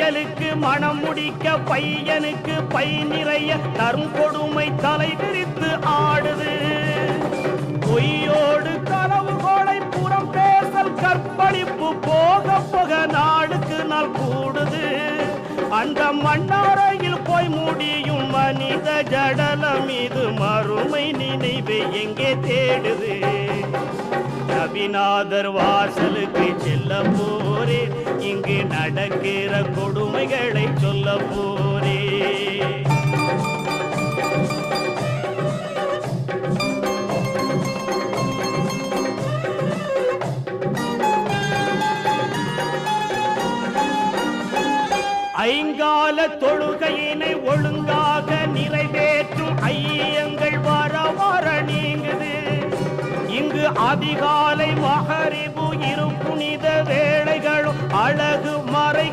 மையலுக்கு மனம் முடிக்க பையனுக்கு பை நிறைய தரும் கொடுமை தலை விரித்து ஆடுது. பொய்யோடு கனவு கோடை புறம் பேசல் கற்பழிப்பு போக போக நாளுக்கு நாள் கூடுது. அந்த மண்ணாரையில் போய் முடியும் மனித ஜடலம் இது மறுமை நினைவு எங்கே தேடுது. ரவிநாதர் வாசலுக்கு செல்ல போ இங்கு நடக்கிற கொடுமைகளை சொல்ல போரே ஐங்கால தொழுகையினை ஒழுங்காக நிறைவேற்றும் ஐயங்கள் வர வர நீங்குது. இங்கு அதிகாலை மகரிபு இரு புனித அழகு மறை